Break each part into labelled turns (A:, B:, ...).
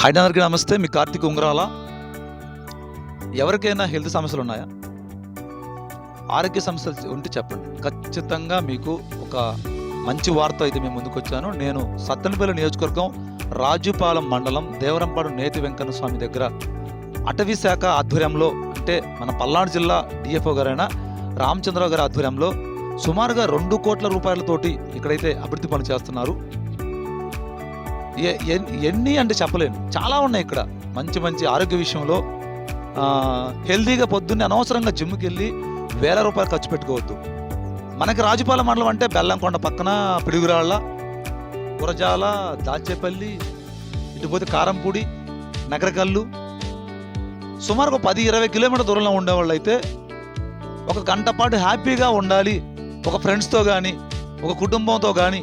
A: Hi అందరికీ నమస్తే మీ కార్తీక్ ఉంగరాల. ఎవరికైనా హెల్త్ సమస్యలు ఉన్నాయా? ఆరోగ్య సమస్యలు ఉంటే చెప్పండి. ఖచ్చితంగా మీకు ఒక మంచి వార్త అయితే మేము ముందుకు వచ్చాను. నేను సత్తెనపల్లి నియోజకవర్గం రాజుపాలెం మండలం దేవరంపాడు నేతి వెంకన్న స్వామి దగ్గర అటవీ శాఖ ఆధ్వర్యంలో అంటే మన పల్నాడు జిల్లా డిఎఫ్ఓ గారైన రామచంద్రరావు గారి ఆధ్వర్యంలో సుమారుగా రెండు కోట్ల రూపాయలతోటి ఇక్కడైతే అభివృద్ధి పనులు చేస్తున్నారు. ఎన్ని అంటే చెప్పలేను. చాలా ఉన్నాయి ఇక్కడ. మంచి మంచి ఆరోగ్య విషయంలో హెల్దీగా పొద్దున్నే అనవసరంగా జిమ్కి వెళ్ళి వేల రూపాయలు ఖర్చు పెట్టుకోవద్దు. మనకి రాజుపాలెం మండలం అంటే బెల్లంకొండ పక్కన పిడుగురాళ్ళ గురజాల దాచేపల్లి ఇటుపోతే కారంపూడి నగరకల్లు. సుమారు ఒక పది ఇరవై కిలోమీటర్ దూరంలో ఉండేవాళ్ళు అయితే ఒక గంట పాటు హ్యాపీగా ఉండాలి. ఒక ఫ్రెండ్స్తో కానీ ఒక కుటుంబంతో కానీ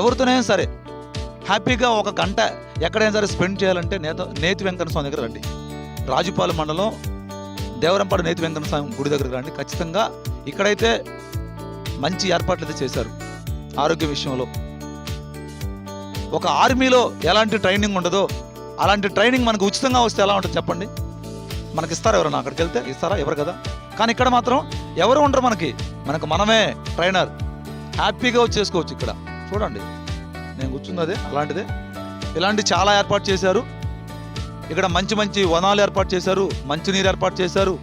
A: ఎవరితోనైనా సరే. హ్యాపీగా ఒక గంట ఎక్కడైనా సరే స్పెండ్ చేయాలంటే నేత నేతి వెంకట స్వామి దగ్గర రండి. రాజుపాలెం మండలం దేవరంపాడు నేతి వెంకట స్వామి గుడి దగ్గర రండి. ఖచ్చితంగా ఇక్కడైతే మంచి ఏర్పాట్లు అయితే చేశారు ఆరోగ్య విషయంలో. ఒక ఆర్మీలో ఎలాంటి ట్రైనింగ్ ఉండదో అలాంటి ట్రైనింగ్ మనకు ఉచితంగా వస్తే ఎలా ఉంటుంది చెప్పండి? మనకి ఇస్తారా ఎవరైనా అక్కడికి వెళ్తే ఇస్తారా? ఎవరు కదా? కానీ ఇక్కడ మాత్రం ఎవరు ఉండరు మనకి. మనకు మనమే ట్రైనర్. హ్యాపీగా చేసుకోవచ్చు ఇక్కడ. చూడండి. నేను కూర్చున్నదే అలాంటిదే? ఇలాంటి చాలా ఏర్పాటు చేశారు. ఇక్కడ మంచి మంచి వనాలు ఏర్పాటు చేశారు మంచినీరు ఏర్పాటు చేశారు.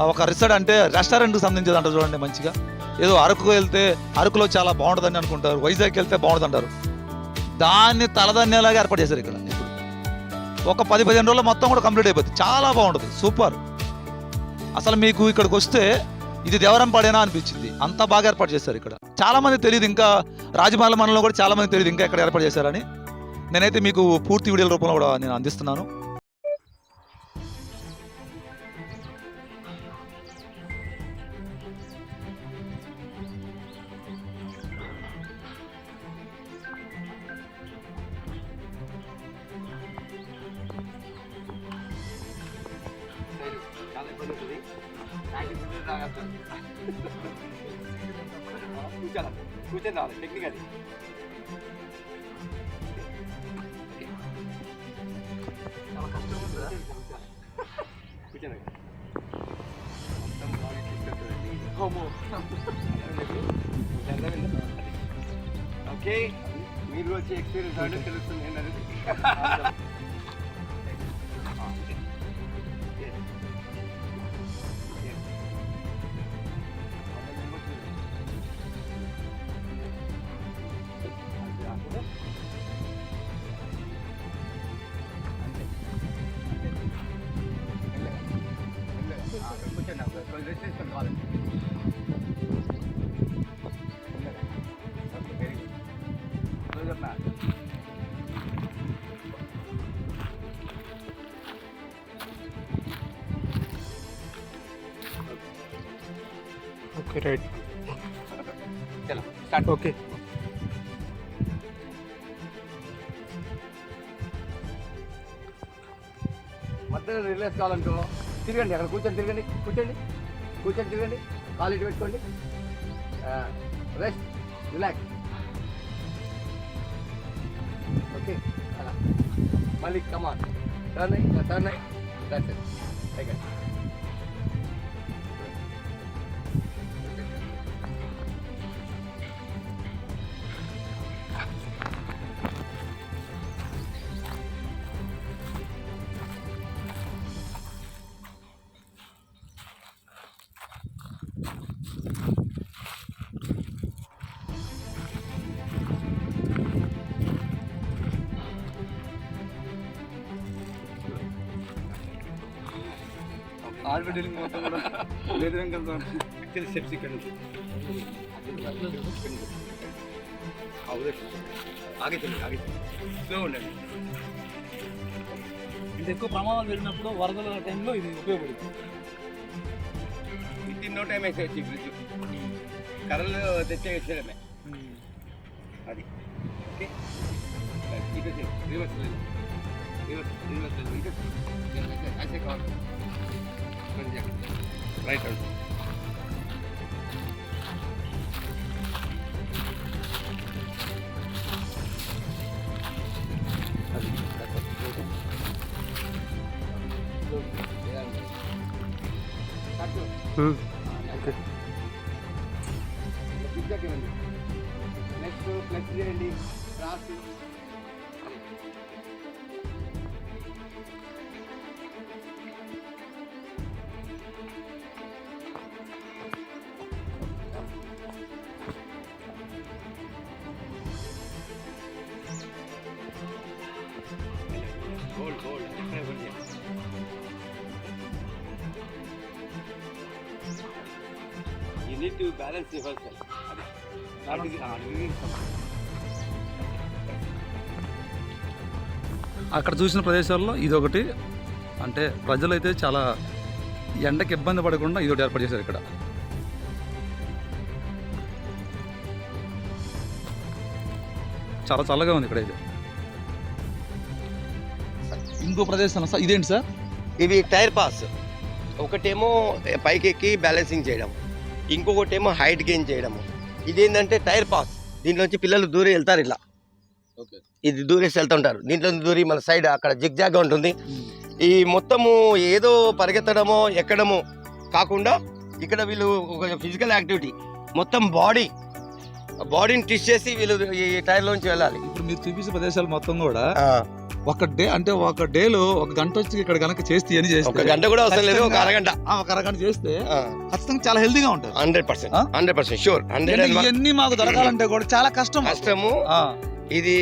A: ఆ, ఒక రిసార్ట్ అంటే రెస్టారెంట్కి సంబంధించేది అంటారు చూడండి మంచిగా. ఏదో అరకు వెళ్తే అరకులో చాలా బాగుంటుందని అనుకుంటారు. వైజాగ్కి వెళ్తే బాగుంటుంది అంటారు దాన్ని తలదన్నేలాగా ఏర్పాటు చేశారు ఇక్కడ ఇప్పుడు. ఒక పది పదిహేను రోజులు మొత్తం కూడా కంప్లీట్ అయిపోతుంది చాలా బాగుంటుంది. సూపర్. అసలు మీకు ఇక్కడికి వస్తే ఇది దేవరంపాడేనా అనిపించింది. అంత బాగా ఏర్పాటు చేశారు ఇక్కడ. చాలా మంది తెలియదు ఇంకా రాజమహల్ మండలంలో కూడా చాలా మంది తెలియదు ఇంకా ఎక్కడ ఏర్పాటు చేశారని. నేనైతే మీకు పూర్తి వీడియోల రూపంలో కూడా నేను అందిస్తున్నాను.
B: బాడీ తీసుకెళ్తుంది హోమో ఓకే మీరు వచ్చి ఎక్స్పీరియన్స్ అంటే తెలుస్తుంది ఏంటనేది
C: ఓకే రైట్.
B: చలో స్టార్ట్.
C: ఓకే.
B: మధ్యలో రిలాక్స్ కావాలనుకో తిరగండి అక్కడ కూర్చొని తిరగండి కూర్చోండి. కూర్చొని తిరగండి కాలు ఇటు పెట్టుకోండి. రెస్ట్ రిలాక్స్ ఓకే అలా. మళ్ళీ కమాన్ టర్న్ అయ్యి టర్న్ అయ్యి దట్స్ ఇట్ టేక్
C: మొత్తం కూడా లేదు వెంకట స్టెప్స్ ఇక్కడ నుంచి.
B: ఆగే స్లో ఉండండి.
C: ఇంత ఎక్కువ ప్రమాదాలు జరిగినప్పుడు వరదల టైంలో ఇది ఉపయోగపడుతుంది.
B: విత్ ఇన్ నో టైం వేసేయచ్చు బ్రిడ్జ్ కర్రలు తెచ్చే అది. Okay? Reverse reverse reverse reverse reverse లేదు ఇటు
D: right out Hmm. Okay. Next, next year ending. Last year. Need to balance yourself. అది. అది అది
A: అక్కడ చూసిన ప్రదేశాల్లో ఇది ఒకటి అంటే ప్రజలైతే చాలా ఎండకి ఇబ్బంది పడకుండా ఇది ఒకటి ఏర్పాటు చేశారు ఇక్కడ. చాలా చల్లగా ఉంది ఇక్కడ ఇది ఇంకో ప్రదేశం సార్ ఇదేంటి సార్?
B: ఇవి టైర్ పాస్. ఒకటేమో పైకి ఎక్కి బ్యాలెన్సింగ్ చేయడం. ఇంకొకటేమో హైట్ గెయిన్ చేయడం ఇదేంటంటే టైర్ పాస్ దీంట్లోంచి పిల్లలు దూరి వెళ్తారు ఇలా. ఇది దూరేసి వెళ్తుంటారు. దీంట్లో దూరి మన సైడ్ అక్కడ జిగ్జాగ్గా ఉంటుంది. ఈ మొత్తము ఏదో పరిగెత్తడమో ఎక్కడమో కాకుండా ఇక్కడ వీళ్ళు ఒక ఫిజికల్ యాక్టివిటీ మొత్తం బాడీ బాడీని ట్విస్ట్ చేసి వీళ్ళు ఈ టైర్లోంచి వెళ్ళాలి.
A: ఇప్పుడు మీరు చూపించే ప్రదేశాలు మొత్తం కూడా ఒక డే అంటే ఒక డేలో ఒక గంట వచ్చి ఇక్కడ కనుక చేస్తే అని చేస్తే.
B: ఒక గంట కూడా అవసరం లేదు ఒక అరగంట.
A: ఒక అరగంట చేస్తే ఖచ్చితంగా చాలా హెల్తీగా ఉంటుంది.
B: Hundred percent? Hundred percent sure hundred
A: ఇవన్నీ మాకు దొరకాలంటే కూడా చాలా కష్టం.
B: కష్టము. ఇది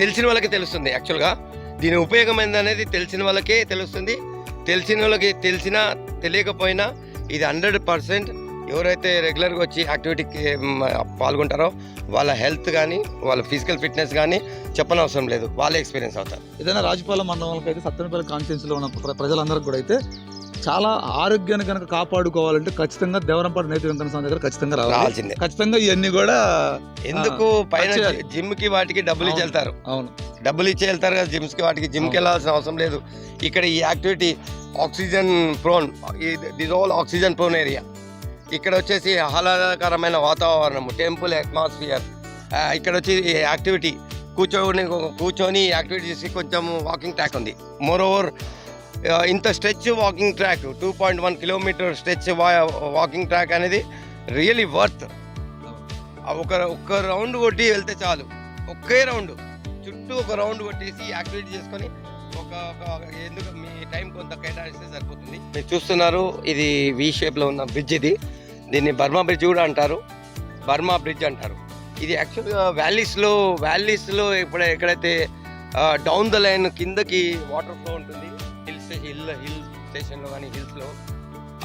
B: తెలిసిన వాళ్ళకి తెలుస్తుంది యాక్చువల్గా దీని ఉపయోగం ఏందనేది తెలిసిన వాళ్ళకే తెలుస్తుంది. తెలిసిన వాళ్ళకి తెలిసినా తెలియకపోయినా ఇది హండ్రెడ్ పర్సెంట్ ఎవరైతే రెగ్యులర్గా వచ్చి యాక్టివిటీకి పాల్గొంటారో వాళ్ళ హెల్త్ కానీ వాళ్ళ ఫిజికల్ ఫిట్నెస్ కానీ చెప్పనవసరం లేదు. వాళ్ళే ఎక్స్పీరియన్స్ అవుతారు.
A: ఏదైనా రాజపాలెం మండలంలో అయితే సత్తెనపల్లి కాన్స్టిట్యూన్సీ లో ఉన్న ప్ర- ప్రజలందరికీ కూడా అయితే చాలా ఆరోగ్యాన్ని కనుక కాపాడుకోవాలంటే ఖచ్చితంగా దేవరంపాటి నేతి వెంకట స్వామి దగ్గర ఖచ్చితంగా రావాలి.
B: రావాల్సిందే.
A: ఖచ్చితంగా ఇవన్నీ కూడా
B: ఎందుకు? పైన. జిమ్కి వాటికి డబ్బులు ఇచ్చి
A: అవును.
B: వెళ్తారు.
A: అవును.
B: డబ్బులు ఇచ్చి వెళ్తారు కదా జిమ్స్కి వాటికి
A: జిమ్కి.
B: వెళ్ళాల్సిన అవసరం లేదు. ఇక్కడ ఈ activity oxygen prone this all oxygen prone area. ఇక్కడ వచ్చేసి ఆహ్లాదకరమైన వాతావరణం టెంపుల్ అట్మాస్ఫియర్. ఇక్కడ వచ్చి యాక్టివిటీ కూర్చొని కూర్చొని యాక్టివిటీ చేసి కొంచెం వాకింగ్ ట్రాక్ ఉంది. మోరోవర్ ఇంత stretch walking track two point one kilometer stretch walking track అనేది రియలీ వర్త్. ఒక ఒక్క రౌండ్ కొట్టి వెళ్తే చాలు. ఒకే రౌండ్ చుట్టూ ఒక రౌండ్ కొట్టేసి యాక్టివిటీ చేసుకొని ఒక ఒక ఎందుకు మీ టైం కొంత కేటాయిస్తే సరిపోతుంది. మీరు చూస్తున్నారు ఇది వి షేప్లో ఉన్న బ్రిడ్జ్ ఇది. దీన్ని బర్మా బ్రిడ్జ్ కూడా అంటారు. బర్మా బ్రిడ్జ్ అంటారు. ఇది యాక్చువల్గా వ్యాలీస్లో వ్యాలీస్లో ఇప్పుడు ఎక్కడైతే డౌన్ ద లైన్ కిందకి వాటర్ ఫ్లో ఉంటుంది హిల్ హిల్ హిల్ స్టేషన్లో కానీ హిల్స్లో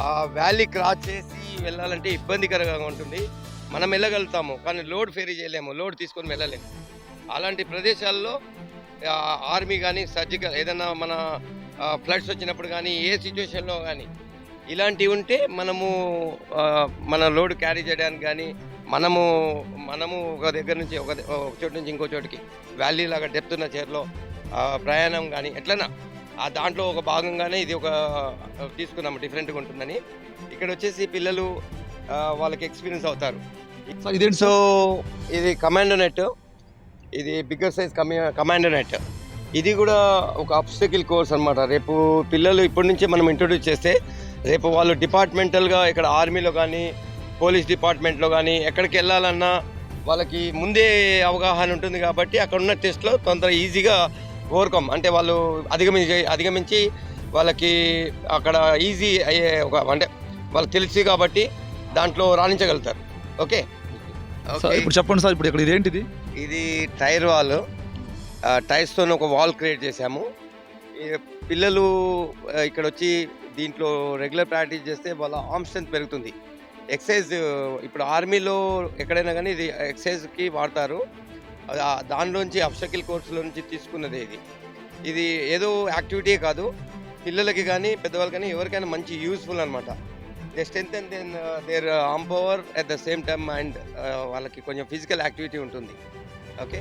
B: ఆ వ్యాలీ క్రాస్ చేసి వెళ్ళాలంటే ఇబ్బందికరంగా ఉంటుంది. మనం వెళ్ళగలుగుతాము కానీ లోడ్ ఫేరీ చేయలేము లోడ్ తీసుకొని వెళ్ళలేము. అలాంటి ప్రదేశాల్లో ఆర్మీ కానీ సర్జికల్ ఏదైనా మన ఫ్లడ్స్ వచ్చినప్పుడు కానీ ఏ సిచ్యువేషన్లో కానీ ఇలాంటివి ఉంటే మనము మన లోడ్ క్యారీ చేయడానికి కానీ మనము మనము ఒక దగ్గర నుంచి ఒక ఒక చోటు నుంచి ఇంకో చోటుకి వ్యాలీ లాగా డెప్త్ ఉన్న చీరలో ప్రయాణం కానీ ఎట్లనా ఆ దాంట్లో ఒక భాగంగానే ఇది ఒక తీసుకున్నాము డిఫరెంట్గా ఉంటుందని. ఇక్కడ వచ్చేసి పిల్లలు వాళ్ళకి ఎక్స్పీరియన్స్ అవుతారు.
A: సో
B: ఇది కమాండో నెట్. ఇది బిగ్గర్ సైజ్ కమాండో నెట్. ఇది కూడా ఒక అబ్స్టకిల్ కోర్స్ అన్నమాట. రేపు పిల్లలు ఇప్పటి నుంచే మనం ఇంట్రొడ్యూస్ చేస్తే రేపు వాళ్ళు డిపార్ట్మెంటల్గా ఇక్కడ ఆర్మీలో కానీ పోలీస్ డిపార్ట్మెంట్లో కానీ ఎక్కడికి వెళ్ళాలన్నా వాళ్ళకి ముందే అవగాహన ఉంటుంది కాబట్టి అక్కడ ఉన్న టెస్ట్లో తొందర ఈజీగా ఓవర్కమ్ అంటే వాళ్ళు అధిగమించి అధిగమించి వాళ్ళకి అక్కడ ఈజీ అయ్యే ఒక అంటే వాళ్ళకి తెలిసి కాబట్టి దాంట్లో రాణించగలుగుతారు. ఓకే?
A: సో ఇప్పుడు చెప్పండి సార్ ఇప్పుడు ఇక్కడ ఇదేంటిది?
B: ఇది టైర్ వాల్. టైర్స్తో ఒక వాల్ క్రియేట్ చేశాము. ఈ పిల్లలు ఇక్కడ వచ్చి దీంట్లో రెగ్యులర్ ప్రాక్టీస్ చేస్తే వాళ్ళ ఆర్మ్ స్ట్రెంత్ పెరుగుతుంది. ఎక్సైజ్ ఇప్పుడు ఆర్మీలో ఎక్కడైనా కానీ ఇది ఎక్సైజ్కి వాడతారు. దానిలోంచి అప్సకిల్ కోర్సులో నుంచి తీసుకున్నది ఇది. ఇది ఏదో యాక్టివిటీ కాదు. పిల్లలకి కానీ పెద్దవాళ్ళకి కానీ ఎవరికైనా మంచి యూస్ఫుల్ అనమాట they strength and then there um power at the same time and వాళ్ళకి కొంచెం ఫిజికల్ యాక్టివిటీ ఉంటుంది. ఓకే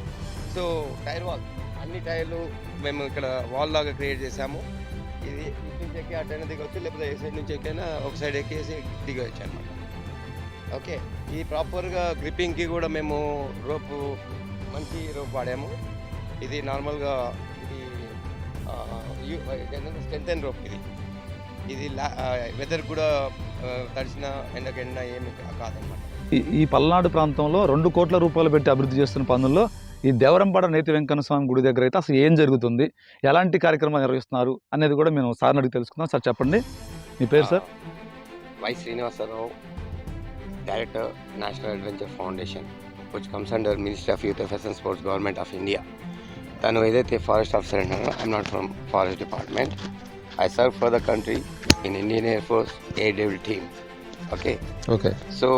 B: సో టైర్ వాల్ అన్ని టైర్లు మేము ఇక్కడ వాల్ లాగా క్రియేట్ చేసాము ఇది నుంచి ఎక్కి అటైనా దిగొచ్చు లేకపోతే ఏ సైడ్ నుంచి ఎక్కైనా ఒక సైడ్ ఎక్కేసి దిగవచ్చు అనమాట ఓకే. ఈ ప్రాపర్గా గ్రిప్పింగ్కి కూడా మేము రోపు మంచి రోప్ వాడాము. ఇది నార్మల్గా ఇది స్ట్రెంత్ అండ్ రోప్ ఇది. ఇది వెదర్ కూడా తడిచిన తడిసిన ఏమి కాదనమాట.
A: ఈ ఈ పల్నాడు ప్రాంతంలో రెండు కోట్ల రూపాయలు పెట్టి అభివృద్ధి చేస్తున్న పనుల్లో ఈ దేవరంపాడ నేతి వెంకన్న స్వామి గుడి దగ్గర అయితే అసలు ఏం జరుగుతుంది? ఎలాంటి కార్యక్రమాలు నిర్వహిస్తున్నారు? అనేది కూడా మేము సార్ని అడిగి తెలుసుకుందాం. సార్ చెప్పండి. మీ పేరు sir?
B: Y Srinivasarao director national adventure foundation which comes under ministry of youth affairs and sports government of India తను ఏదైతే ఫారెస్ట్ ఆఫీసర్ అంటారో I'm not from forest department I serve for the country in Indian air force air devil team okay
A: okay
B: so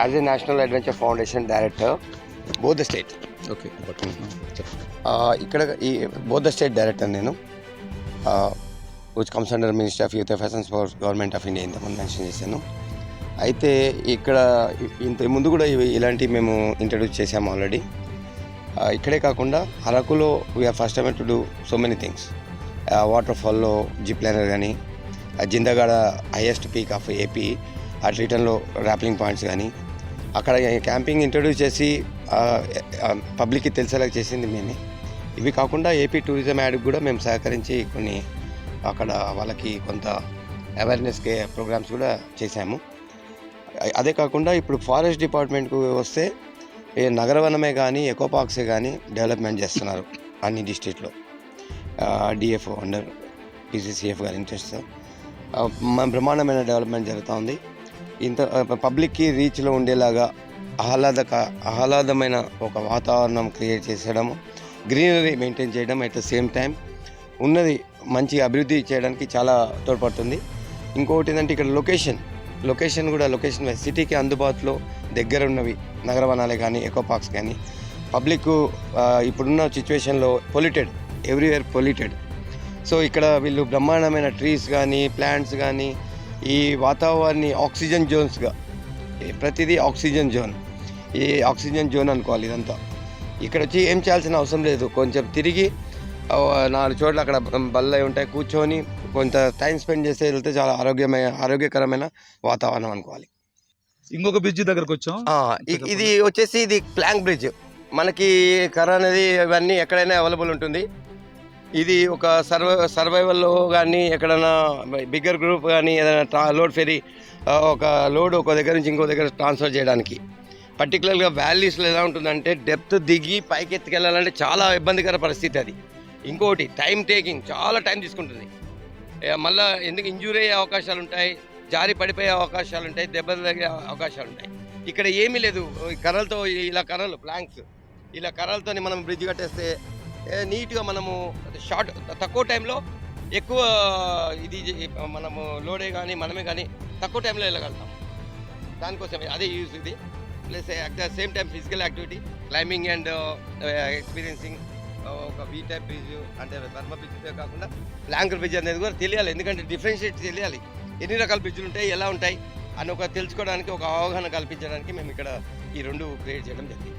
B: as a national adventure foundation director the state.
A: Okay.
B: ఇక్కడ ఈ the state director నేను which comes under ministry of youth affairs and sports government of India ఇంతకుముందు mention చేశాను. అయితే ఇక్కడ ఇ- ఇంత ముందు కూడా ఇలాంటివి మేము ఇంట్రడ్యూస్ చేసాము ఆల్రెడీ ఇక్కడే కాకుండా అరకులో we're first time to do so many things water ఫాల్లో zip liner కానీ Jindhagada highest peak of AP at రిటర్న్లో ర్యాప్లింగ్ పాయింట్స్ కానీ అక్కడ క్యాంపింగ్ ఇంట్రడ్యూస్ చేసి పబ్లిక్కి తెలిసేలా చేసింది మేమే. ఇవి కాకుండా ఏపీ టూరిజం యాడ్కి కూడా మేము సహకరించి కొన్ని అక్కడ వాళ్ళకి కొంత అవేర్నెస్ ప్రోగ్రామ్స్ కూడా చేశాము. అదే కాకుండా ఇప్పుడు ఫారెస్ట్ డిపార్ట్మెంట్కు వస్తే ఏ నగరవనమే కానీ ఎకో పార్క్సే కానీ డెవలప్మెంట్ చేస్తున్నారు అన్ని డిస్ట్రిక్ట్లో. డిఎఫ్ఓ అండర్ పీసీసీఎఫ్ గారి ఇంట్రెస్ట్. బ్రహ్మాండమైన డెవలప్మెంట్ జరుగుతూ ఉంది. ఇంత పబ్లిక్కి రీచ్లో ఉండేలాగా ఆహ్లాదక ఆహ్లాదమైన ఒక వాతావరణం క్రియేట్ చేసేయడము గ్రీనరీ మెయింటైన్ చేయడం అట్ ద సేమ్ టైం ఉన్నది మంచి అభివృద్ధి చేయడానికి చాలా తోడ్పడుతుంది. ఇంకొకటి ఏంటంటే ఇక్కడ లొకేషన్ లొకేషన్ కూడా లొకేషన్ సిటీకి అందుబాటులో దగ్గర ఉన్నవి నగర వనాలే కానీ ఎకో పార్క్స్ కానీ పబ్లిక్ ఇప్పుడున్న సిచ్యువేషన్లో పొల్యూటెడ్ ఎవ్రీవేర్ పొల్యూటెడ్. సో ఇక్కడ వీళ్ళు బ్రహ్మాండమైన ట్రీస్ కానీ ప్లాంట్స్ కానీ ఈ వాతావరణాన్ని ఆక్సిజన్ జోన్స్గా ప్రతిదీ ఆక్సిజన్ జోన్. ఈ ఆక్సిజన్ జోన్ అనుకోవాలి ఇదంతా. ఇక్కడ వచ్చి ఏం చేయాల్సిన అవసరం లేదు. కొంచెం తిరిగి నాలుగు చోట్ల అక్కడ బల్ల ఉంటాయి కూర్చొని కొంత టైం స్పెండ్ చేస్తే వెళ్తే చాలా ఆరోగ్యమైన ఆరోగ్యకరమైన వాతావరణం అనుకోవాలి.
A: ఇంకొక బ్రిడ్జి దగ్గరకు వచ్చాం
B: ఇది వచ్చేసి ఇది ప్లాంక్ బ్రిడ్జ్. మనకి కర్ర అనేది ఇవన్నీ ఎక్కడైనా అవైలబుల్ ఉంటుంది. ఇది ఒక సర్వై సర్వైవల్లో కానీ ఎక్కడైనా బిగ్గర్ గ్రూప్ కానీ ఏదైనా ట్రా లోడ్ ఫెరీ ఒక లోడ్ ఒక దగ్గర నుంచి ఇంకో దగ్గర ట్రాన్స్ఫర్ చేయడానికి. పర్టికులర్గా వ్యాలీస్లో ఎలా ఉంటుందంటే డెప్త్ దిగి పైకి ఎత్తుకెళ్ళాలంటే చాలా ఇబ్బందికర పరిస్థితి అది. ఇంకోటి టైం టేకింగ్ చాలా టైం తీసుకుంటుంది. మళ్ళీ మళ్ళా ఎందుకు ఇంజూరీ అయ్యే అవకాశాలు ఉంటాయి జారి పడిపోయే అవకాశాలు ఉంటాయి దెబ్బలు తగిలే అవకాశాలు ఉంటాయి. ఇక్కడ ఏమీ లేదు. కర్రలతో ఇలా కర్రలు ప్లాంక్స్ ఇలా కర్రలతోని మనం బ్రిడ్జ్ కట్టేస్తే నీట్గా మనము షార్ట్ తక్కువ టైంలో ఎక్కువ ఇది మనము లోడే కానీ మనమే కానీ తక్కువ టైంలో వెళ్ళగలుగుతాం. దానికోసమే అదే యూజ్ ఇది. Plus at the same time physical activity climbing and experiencing ఒక వీ టైప్ బ్రిడ్జ్ అంటే బర్మ బ్రిడ్జ్ కాకుండా ప్లాంక్ బ్రిడ్జ్ అనేది కూడా తెలియాలి. ఎందుకంటే డిఫరెన్షియేట్ తెలియాలి. ఎన్ని రకాల బ్రిడ్జ్లు ఉంటాయి ఎలా ఉంటాయి అని ఒక తెలుసుకోవడానికి ఒక అవగాహన కల్పించడానికి మేము ఇక్కడ ఈ రెండు క్రియేట్ చేయడం జరిగింది.